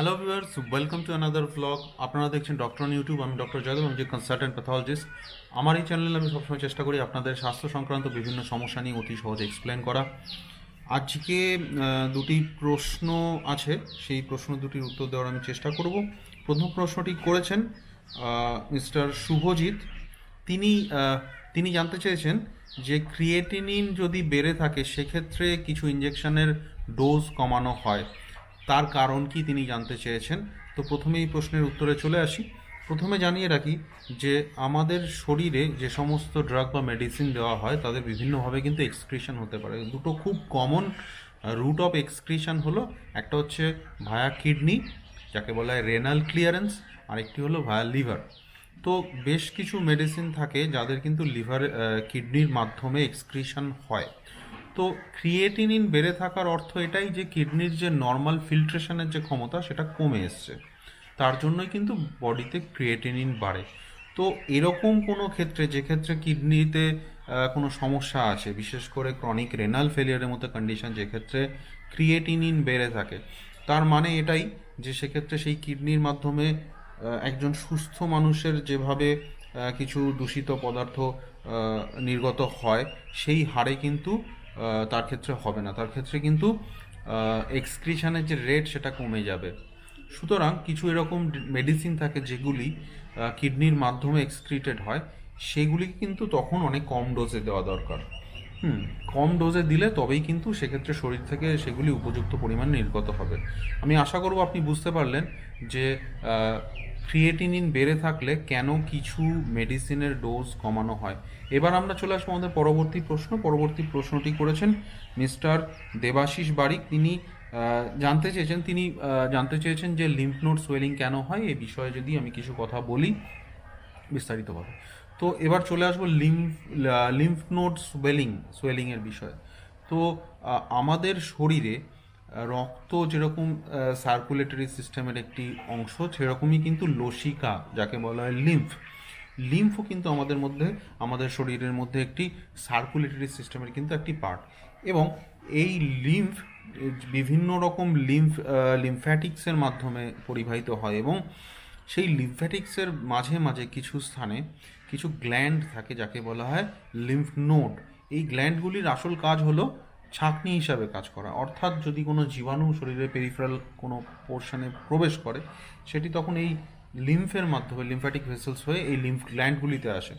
Hello viewers welcome to another blog আপনারা দেখছেন doctor YouTube আমি ডক্টর যাদব আমি যে কনসালটেন্ট প্যাথোলজিস্ট আমার এই চ্যানেলে আমি সবসময় চেষ্টা করি আপনাদের স্বাস্থ্য সংক্রান্ত বিভিন্ন সমস্যা নিয়ে অতি সহজে এক্সপ্লেন করা আজকে দুটি প্রশ্ন আছে। সেই প্রশ্ন দুটির উত্তর দেওয়ার আমি চেষ্টা করব। প্রথম প্রশ্নটি করেছেন মিস্টার শুভজিৎ। তিনি তিনি জানতে চেয়েছেন যে ক্রিয়েটিনিন যদি বেড়ে থাকে, সেক্ষেত্রে কিছু ইঞ্জেকশনের ডোজ কমানো হয়। তার কারণ কি তিনি জানতে চেয়েছেন? তো প্রথমে এই প্রশ্নের উত্তরে চলে আসি। প্রথমে জানিয়ে রাখি যে, আমাদের শরীরে যে সমস্ত ড্রাগ বা মেডিসিন দেওয়া হয়, তাদের বিভিন্নভাবে কিন্তু এক্সক্রিশন হতে পারে। দুটো খুব কমন রুট অফ এক্সক্রিশন হলো, একটা হচ্ছে ভায়া কিডনি যাকে বলা হয় রেনাল ক্লিয়ারেন্স আরেকটি হলো ভায়া লিভার তো বেশ কিছু মেডিসিন থাকে যাদের কিন্তু লিভার কিডনির মাধ্যমে এক্সক্রিশন হয়। তো ক্রিয়েটিনিন বেড়ে থাকার অর্থ এটাই যে কিডনির যে নর্মাল ফিল্ট্রেশনের যে ক্ষমতা, সেটা কমে এসছে। তার জন্যই কিন্তু বডিতে ক্রিয়েটিনিন বাড়ে। তো এরকম কোনো ক্ষেত্রে, যে ক্ষেত্রে কিডনিতে কোনো সমস্যা আছে, বিশেষ করে ক্রনিক রেনাল ফেলিয়ারের মতো কন্ডিশন যে ক্ষেত্রে ক্রিয়েটিনিন বেড়ে থাকে, তার মানে এটাই যে সেক্ষেত্রে সেই কিডনির মাধ্যমে একজন সুস্থ মানুষের যেভাবে কিছু দূষিত পদার্থ নির্গত হয়, সেই হারে কিন্তু তার ক্ষেত্রে হবে না। তার ক্ষেত্রে কিন্তু এক্সক্রিশনের যে রেট সেটা কমে যাবে। সুতরাং কিছু এরকম মেডিসিন থাকে যেগুলি কিডনির মাধ্যমে এক্সক্রিটেড হয় সেগুলি কিন্তু তখন অনেক কম ডোজে দেওয়া দরকার। হুম, কম ডোজে দিলে তবেই কিন্তু সেক্ষেত্রে শরীর থেকে সেগুলি উপযুক্ত পরিমাণ নির্গত হবে। আমি আশা করব আপনি বুঝতে পারলেন যে ক্রিয়েটিনিন বেড়ে থাকলে কেন কিছু মেডিসিনের ডোজ কমানো হয়? এবার আমরা চলে আসব আমাদের পরবর্তী প্রশ্ন। পরবর্তী প্রশ্নটি করেছেন মিস্টার দেবাশিস বারিক। তিনি জানতে চেয়েছেন, তিনি জানতে চেয়েছেন যে লিম্ফ নোড সোয়েলিং কেন হয়? এ বিষয়ে যদি আমি কিছু কথা বলি বিস্তারিতভাবে। তো এবার চলে আসব লিম্ফ লিম্ফ নোড সোয়েলিং সোয়েলিংয়ের বিষয়ে। তো আমাদের শরীরে রক্ত যেরকম সার্কুলেটরি সিস্টেমের একটি অংশ, সেরকমই কিন্তু লসিকা, যাকে বলা হয় লিম্ফ লিম্ফও কিন্তু আমাদের মধ্যে, আমাদের শরীরের মধ্যে একটি সার্কুলেটরি সিস্টেমের কিন্তু একটি পার্ট এবং এই লিম্ফ বিভিন্ন রকম লিম্ফ লিম্ফ্যাটিক্সের মাধ্যমে পরিবাহিত হয় এবং সেই লিম্ফ্যাটিক্সের মাঝে মাঝে কিছু স্থানে কিছু গ্ল্যান্ড থাকে, যাকে বলা হয় লিম্ফ নোড এই গ্ল্যান্ডগুলির আসল কাজ হলো ছাঁকনি হিসাবে কাজ করা। অর্থাৎ যদি কোনো জীবাণু শরীরের পেরিফেরাল কোনো পোর্শনে প্রবেশ করে, সেটি তখন এই লিম্ফের মাধ্যমে লিম্ফ্যাটিক ভেসেলস হয়ে এই লিম্ফ গ্ল্যান্ডগুলিতে আসে।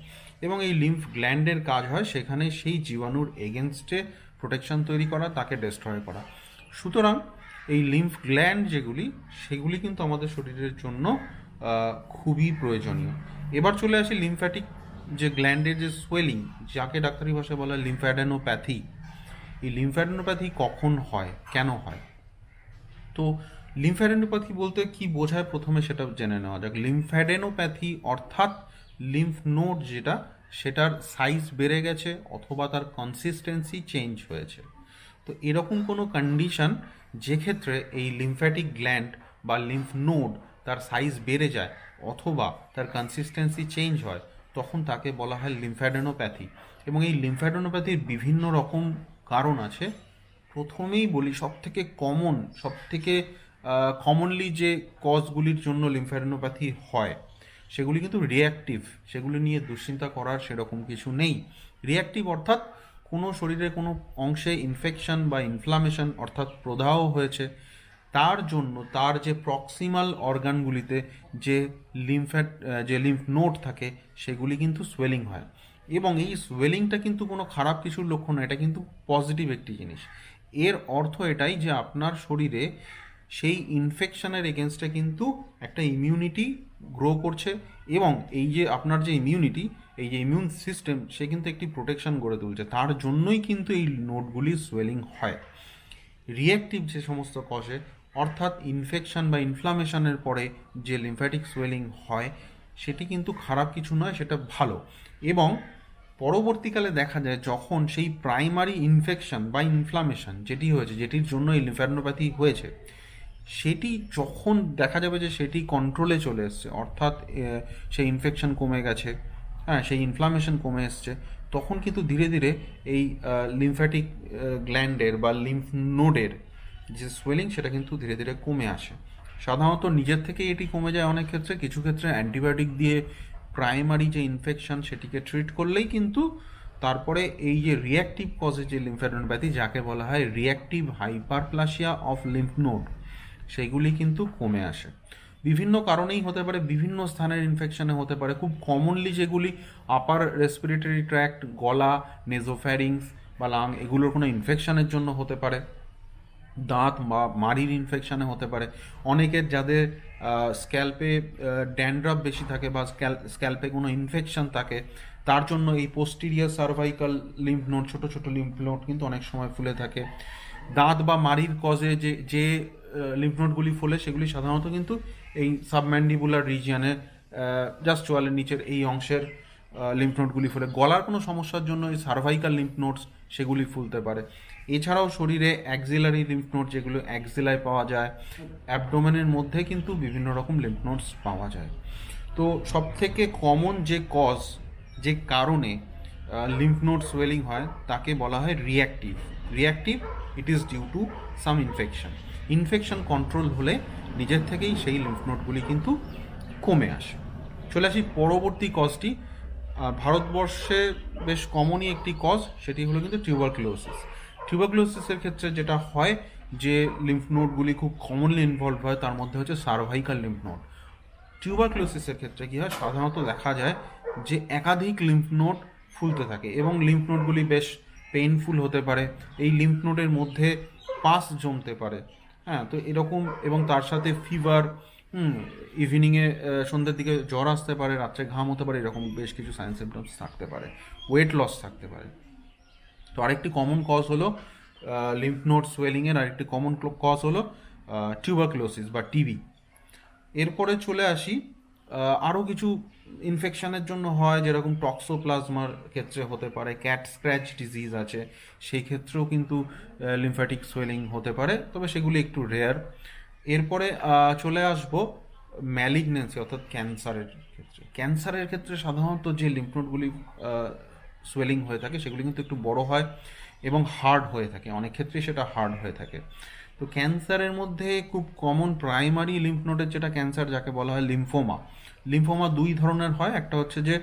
এবং এই লিম্ফ গ্ল্যান্ডের কাজ হয় সেখানে সেই জীবাণুর এগেনস্টে প্রোটেকশন তৈরি করা, তাকে ডেস্ট্রয় করা। সুতরাং এই লিম্ফ গ্ল্যান্ড যেগুলি, সেগুলি কিন্তু আমাদের শরীরের জন্য খুবই প্রয়োজনীয়। এবার চলে আসি লিম্ফ্যাটিক যে গ্ল্যান্ডের যে সোয়েলিং যাকে ডাক্তারি ভাষায় বলা লিম্ফ্যাডেনোপ্যাথি এই লিম্ফ্যাডেনোপ্যাথি কখন হয়? কেন হয়? তো লিম্ফ্যাডেনোপ্যাথি বলতে কি বোঝায় প্রথমে সেটা জেনে নেওয়া যাক। লিম্ফ্যাডেনোপ্যাথি অর্থাৎ লিম্ফ নোড যেটা, সেটার সাইজ বেড়ে গেছে অথবা তার কনসিস্টেন্সি চেঞ্জ হয়েছে। তো এরকম কোনো কন্ডিশন যেক্ষেত্রে এই লিম্ফ্যাটিক গ্ল্যান্ড বা লিম্ফ নোড তার সাইজ বেড়ে যায় অথবা তার কনসিস্টেন্সি চেঞ্জ হয়, তখন তাকে বলা হয় লিম্ফ্যাডেনোপ্যাথি এবং এই লিম্ফ্যাডেনোপ্যাথির বিভিন্ন রকম কারণ আছে। প্রথমেই বলি সব থেকে কমন সব থেকে কমনলি যে কজগুলির জন্য লিম্ফ্যাডেনোপ্যাথি হয়, সেগুলি কিন্তু রিয়াক্টিভ সেগুলি নিয়ে দুশ্চিন্তা করার সেরকম কিছু নেই। রিয়াক্টিভ অর্থাৎ কোনো শরীরে কোনো অংশে ইনফেকশন বা ইনফ্লামেশন অর্থাৎ প্রদাহ হয়েছে, তার জন্য তার যে প্রক্সিমাল অর্গানগুলিতে যে লিম্ফ্যাট যে লিম্ফ নোট থাকে, সেগুলি কিন্তু সোয়েলিং হয়। এবং এই সোয়েলিংটা কিন্তু কোনো খারাপ কিছুর লক্ষণ নয়, এটা কিন্তু পজিটিভ একটি জিনিস। এর অর্থ এটাই যে আপনার শরীরে সেই ইনফেকশনের এগেনস্টে কিন্তু একটা ইমিউনিটি গ্রো করছে এবং এই যে আপনার যে ইমিউনিটি এই যে ইমিউন সিস্টেম সে কিন্তু একটি প্রোটেকশন গড়ে তুলছে। তার জন্যই কিন্তু এই নোটগুলি সোয়েলিং হয়। রিঅ্যাক্টিভ যে সমস্ত কজে অর্থাৎ ইনফেকশন বা ইনফ্লামেশনের পরে যে লিম্ফ্যাটিক সোয়েলিং হয়, সেটি কিন্তু খারাপ কিছু নয়, সেটা ভালো। এবং পরবর্তীকালে দেখা যায় যখন সেই প্রাইমারি ইনফেকশন বা ইনফ্লামেশন যেটি হয়েছে, যেটির জন্য এই লিম্ফ্যাডনোপ্যাথি হয়েছে, সেটি যখন দেখা যাবে যে সেটি কন্ট্রোলে চলে এসছে, অর্থাৎ সেই ইনফেকশন কমে গেছে হ্যাঁ সেই ইনফ্লামেশন কমে এসছে, তখন কিন্তু ধীরে ধীরে এই লিম্ফ্যাটিক গ্ল্যান্ডের বা লিম্ফ নোডের যে সোয়েলিং সেটা কিন্তু ধীরে ধীরে কমে আসে। সাধারণত নিজের থেকে এটি কমে যায় অনেক ক্ষেত্রে, কিছু ক্ষেত্রে অ্যান্টিবায়োটিক দিয়ে প্রাইমারি যে ইনফেকশন সেটিকে ট্রিট করলেই কিন্তু তারপরে এই যে রিয়াক্টিভ কজে যে লিম্ফ্যাডেনোপ্যাথি যাকে বলা হয় reactive hyperplasia of lymph node সেগুলি কিন্তু কমে আসে। বিভিন্ন কারণেই হতে পারে, বিভিন্ন স্থানের ইনফেকশনে হতে পারে। খুব কমনলি যেগুলি আপার রেসপিরেটরি ট্র্যাক্ট গলা নেজোফ্যারিংস বা লাং এগুলোর কোনো ইনফেকশনের জন্য হতে পারে। দাঁত বা মাড়ির ইনফেকশানে হতে পারে। অনেকের যাদের স্ক্যাল্পে ড্যান্ড্রাফ বেশি থাকে বা স্ক্যাল্পে কোনো ইনফেকশন থাকে, তার জন্য এই পোস্টিরিয়ার সার্ভাইকাল লিম্ফ নোড ছোট ছোট লিম্ফ নোড কিন্তু অনেক সময় ফুলে থাকে। দাঁত বা মাড়ির কজে যে যে লিম্ফ নোডগুলি ফোলে, সেগুলি সাধারণত কিন্তু এই সাবম্যান্ডিবুলার রিজিয়নে জাস্ট চোয়ালের নিচের এই অংশের লিম্ফ নোটগুলি ফুলে। গলার কোনো সমস্যার জন্য এই সার্ভাইকাল লিম্ফ নোটস সেগুলি ফুলতে পারে। এছাড়াও শরীরে অ্যাক্সিলারি লিম্ফ নোট যেগুলো অ্যাক্সিলায় পাওয়া যায় অ্যাবডোমেনের মধ্যে কিন্তু বিভিন্ন রকম লিম্ফ নোটস পাওয়া যায়। তো সবথেকে কমন যে কজ যে কারণে লিম্ফ নোড সোয়েলিং হয়, তাকে বলা হয় reactive reactive it is due to some infection infection control হলে নিজের থেকেই সেই লিম্ফ নোটগুলি কিন্তু কমে আসে। চলে আসি পরবর্তী কজটি ভারতবর্ষে বেশ কমনই একটি কজ সেটি হলো কিন্তু টিউবারক্লোসিস টিউবারক্লোসিসের ক্ষেত্রে যেটা হয় যে লিম্ফ নোডগুলি খুব কমনলি ইনভলভ হয়, তার মধ্যে হচ্ছে সার্ভাইকাল লিম্ফ নোড টিউবারক্লোসিসের ক্ষেত্রে কী হয়? সাধারণত দেখা যায় যে একাধিক লিম্ফ নোড ফুলতে থাকে এবং লিম্ফ নোডগুলি বেশ পেইনফুল হতে পারে। এই লিম্ফ নোডের মধ্যে পাস জমতে পারে। হ্যাঁ তো এরকম এবং তার সাথে ফিভার হুম ইভিনিংয়ে সন্ধ্যের দিকে জ্বর আসতে পারে, রাত্রে ঘাম হতে পারে, এরকম বেশ কিছু সাইন সিমটমস থাকতে পারে ওয়েট লস থাকতে পারে। তো আরেকটি কমন কজ হলো লিম্ফ নোড সোয়েলিংয়ের আরেকটি কমন কজ হলো টিউবারক্লোসিস বা টিবি এরপরে চলে আসি আরও কিছু ইনফেকশানের জন্য হয়, যেরকম টক্সোপ্লাজমার ক্ষেত্রে হতে পারে ক্যাট স্ক্র্যাচ ডিজিজ আছে, সেই ক্ষেত্রেও কিন্তু লিমফ্যাটিক সোয়েলিং হতে পারে, তবে সেগুলি একটু রেয়ার এরপরে চলে আসব ম্যালিগনেন্সি অর্থাৎ ক্যান্সারের ক্ষেত্রে। ক্যান্সারের ক্ষেত্রে সাধারণত যে লিম্ফনোডগুলি সোয়েলিং হয়ে থাকে, সেগুলি কিন্তু একটু বড় হয় এবং হার্ড হয়ে থাকে। অনেক ক্ষেত্রেই সেটা হার্ড হয়ে থাকে। তো ক্যান্সারের মধ্যে খুব কমন প্রাইমারি লিম্ফ নোডের যেটা ক্যান্সার যাকে বলা হয় লিম্ফোমা লিম্ফোমা দুই ধরনের হয়। একটা হচ্ছে যে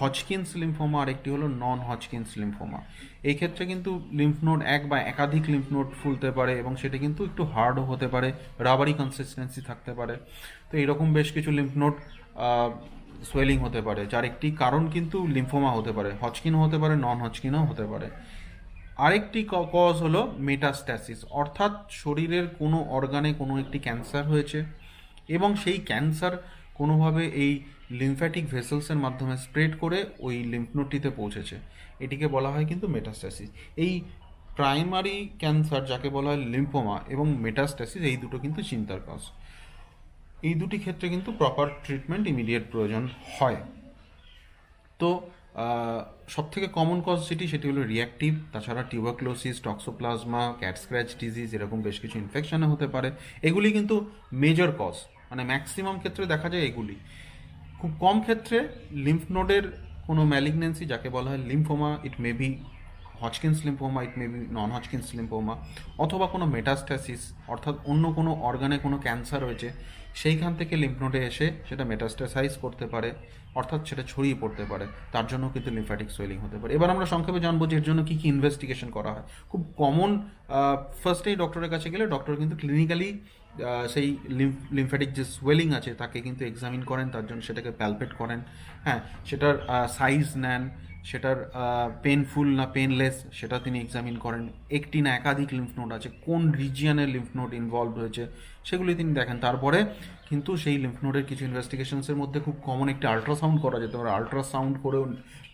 হজকিন্স লিম্ফোমা আর একটি হলো নন হজকিন্স লিম্ফোমা এই ক্ষেত্রে কিন্তু লিম্ফ নোড এক বা একাধিক লিম্ফ নোড ফুলতে পারে এবং সেটা কিন্তু একটু হার্ডও হতে পারে রাবারি কনসিস্টেন্সি থাকতে পারে। তো এরকম বেশ কিছু লিম্ফ নোড সোয়েলিং হতে পারে, যার একটি কারণ কিন্তু লিম্ফোমা হতে পারে হচকিনও হতে পারে নন হজকিনও হতে পারে। আরেকটি কজ হলো মেটাস্ট্যাসিস অর্থাৎ শরীরের কোনো অর্গানে কোনো একটি ক্যান্সার হয়েছে এবং সেই ক্যান্সার কোনোভাবে এই লিমফ্যাটিক ভেসেলসের মাধ্যমে স্প্রেড করে ওই লিম্ফনোডটিতে পৌঁছেছে। এটিকে বলা হয় কিন্তু মেটাস্ট্যাসিস এই প্রাইমারি ক্যান্সার যাকে বলা হয় লিম্ফোমা এবং মেটাস্ট্যাসিস এই দুটো কিন্তু চিন্তার কজ। এই দুটি ক্ষেত্রে কিন্তু প্রপার ট্রিটমেন্ট ইমিডিয়েট প্রয়োজন হয়। তো সব থেকে কমন কজ যেটি, সেটি হলো রিয়াক্টিভ তাছাড়া tuberculosis toxoplasma cat scratch disease এরকম বেশ কিছু ইনফেকশনে হতে পারে। এগুলি কিন্তু মেজর কজ মানে ম্যাক্সিমাম ক্ষেত্রে দেখা যায় এগুলি। খুব কম ক্ষেত্রে লিম্ফ নোডের কোনো ম্যালিগনেন্সি যাকে বলা হয় lymphoma it may be Hodgkin's lymphoma it may be non Hodgkin's lymphoma অথবা কোনো মেটাস্ট্যাসিস অর্থাৎ অন্য কোনো অর্গানে কোনো ক্যান্সার হয়েছে, সেইখান থেকে লিম্ফ নোডে এসে সেটা মেটাস্ট্যাসাইজ করতে পারে, অর্থাৎ সেটা ছড়িয়ে পড়তে পারে, তার জন্য কিন্তু লিম্ফ্যাটিক সোয়েলিং হতে পারে। এবার আমরা সংক্ষেপে জানব যে এর জন্য কী কী ইনভেস্টিগেশন করা হয়। খুব কমন ফার্স্টেই ডক্টরের কাছে গেলে ডক্টর কিন্তু ক্লিনিক্যালি সেই লিমফ্যাটিক যে সোয়েলিং আছে, তাকে কিন্তু এক্সামিন করেন, তার জন্য সেটাকে প্যালপেট করেন হ্যাঁ সেটার সাইজ নেন সেটার পেনফুল না পেনলেস সেটা তিনি এক্সামিন করেন। একটি না একাধিক লিম্ফ নোড আছে। কোন রিজিয়ানের লিম্ফ নোড ইনভলভ রয়েছে সেগুলি তিনি দেখেন। তারপরে কিন্তু সেই লিম্ফ নোডের কিছু ইনভেস্টিগেশনসের মধ্যে খুব কমন একটি আল্ট্রাসাউন্ড করা যেতে। পারে আল্ট্রাসাউন্ড করেও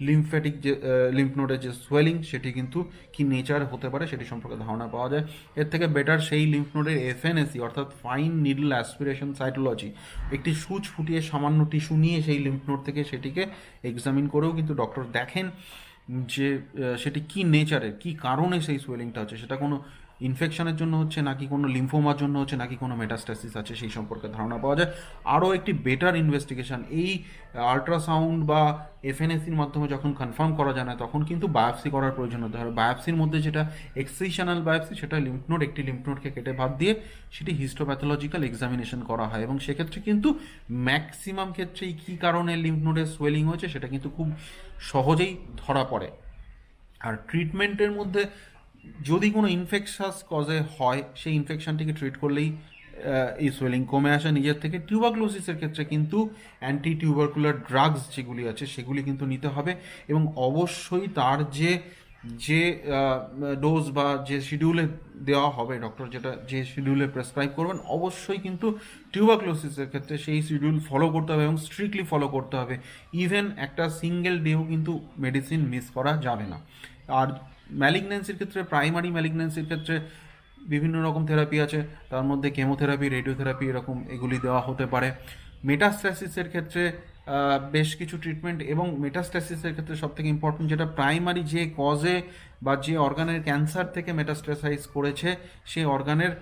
লিমফ্যাটিক যে লিম্ফ নোডের যে সোয়েলিং সেটি কিন্তু কি নেচার হতে পারে সেটি সম্পর্কে ধারণা পাওয়া যায়। এর থেকে বেটার সেই লিম্ফ নোডের এফএনএসি অর্থাৎ ফাইন নিডল অ্যাসপিরেশন সাইটোলজি একটি সুচ ফুটিয়ে সামান্য টিস্যু নিয়ে সেই লিম্ফ নোড থেকে সেটিকে এক্সামিন করেও কিন্তু ডক্টর দেখেন যে সেটি কি নেচারের কি কারণে সেই সোয়েলিংটা হচ্ছে। সেটা কোনো ইনফেকশনের জন্য হচ্ছে নাকি কোনো লিম্ফোমার জন্য হচ্ছে নাকি কোনো মেটাস্টাসিস আছে সেই সম্পর্কে ধারণা পাওয়া যায়। আরও একটি বেটার ইনভেস্টিগেশন এই আল্ট্রাসাউন্ড বা এফএনএসির মাধ্যমে যখন কনফার্ম করা যায় না, তখন কিন্তু বায়োপসি করার প্রয়োজন হতে হয় বায়োপসির মধ্যে যেটা এক্সিশনাল বায়োপসি সেটা লিম্ফনোড একটি লিম্ফনোডকে কেটে বাদ দিয়ে সেটি হিস্টোপ্যাথোলজিক্যাল এক্সামিনেশন করা হয়। এবং সেক্ষেত্রে কিন্তু ম্যাক্সিমাম ক্ষেত্রেই কী কারণে লিম্ফনোডের সোয়েলিং হয়েছে, সেটা কিন্তু খুব সহজেই ধরা পড়ে। আর ট্রিটমেন্টের মধ্যে যদি কোনো ইনফেকশাস কজে হয়, সেই ইনফেকশনটিকে ট্রিট করলেই এই সোয়েলিং কমে আসে নিজের থেকে। টিউবারক্লোসিসের ক্ষেত্রে কিন্তু অ্যান্টি টিউবারকুলার ড্রাগস যেগুলি আছে, সেগুলি কিন্তু নিতে হবে। এবং অবশ্যই তার যে যে ডোজ বা যে শিডিউলে দেওয়া হবে ডক্টর যেটা, যে শিডিউলে প্রেসক্রাইব করবেন, অবশ্যই কিন্তু টিউবারক্লোসিসের ক্ষেত্রে সেই শিডিউল ফলো করতে হবে এবং স্ট্রিক্টলি ফলো করতে হবে। ইভেন একটা সিঙ্গেল ডেও কিন্তু মেডিসিন মিস করা যাবে না। আর ম্যালিগন্যান্সির ক্ষেত্রে প্রাইমারি ম্যালিগন্যান্সির ক্ষেত্রে বিভিন্ন রকম থেরাপি আছে। তার মধ্যে কেমোথেরাপি রেডিওথেরাপি এরকম এগুলি দেওয়া হতে পারে। মেটাস্ট্যাসিসের ক্ষেত্রে বেশ কিছু ট্রিটমেন্ট এবং মেটাস্ট্যাসিসের ক্ষেত্রে সবথেকে ইম্পর্টেন্ট যেটা প্রাইমারি যে কজে বা যে অর্গানের ক্যান্সার থেকে মেটাস্ট্যাসাইজ করেছে সেই অর্গানের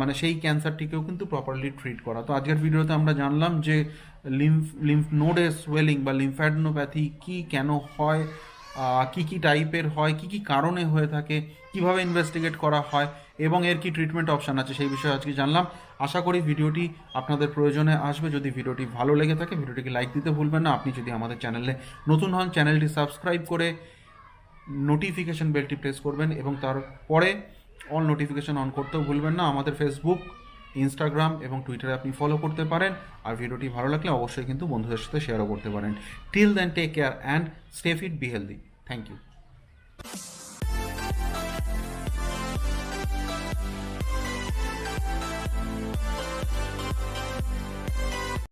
মানে সেই ক্যান্সারটিকেও কিন্তু প্রপারলি ট্রিট করা। তো আজকের ভিডিওতে আমরা জানলাম যে লিম্ফ লিম্ফ নোডে সোয়েলিং বা লিম্ফ্যাডনোপ্যাথি কি কেন হয় কি কি টাইপের হয়, কি কি কারণে হয়ে থাকে, কীভাবে ইনভেস্টিগেট করা হয়, এবং এর কি ট্রিটমেন্ট অপশান আছে সেই বিষয়ে আজকে জানলাম। আশা করি ভিডিওটি আপনাদের প্রয়োজনে আসবে। যদি ভিডিওটি ভালো লেগে থাকে, ভিডিওটিকে লাইক দিতে ভুলবেন না। আপনি যদি আমাদের চ্যানেলে নতুন হন চ্যানেলটি সাবস্ক্রাইব করে নোটিফিকেশন বেলটি প্রেস করবেন, এবং তারপরে অল নোটিফিকেশন অন করতেও ভুলবেন না। আমাদের ফেসবুক ইনস্টাগ্রাম এবং টুইটারে আপনি ফলো করতে পারেন। আর ভিডিওটি ভালো লাগলে অবশ্যই কিন্তু বন্ধুদের সাথে শেয়ারও করতে পারেন। Till then take care and stay fit be healthy Thank you.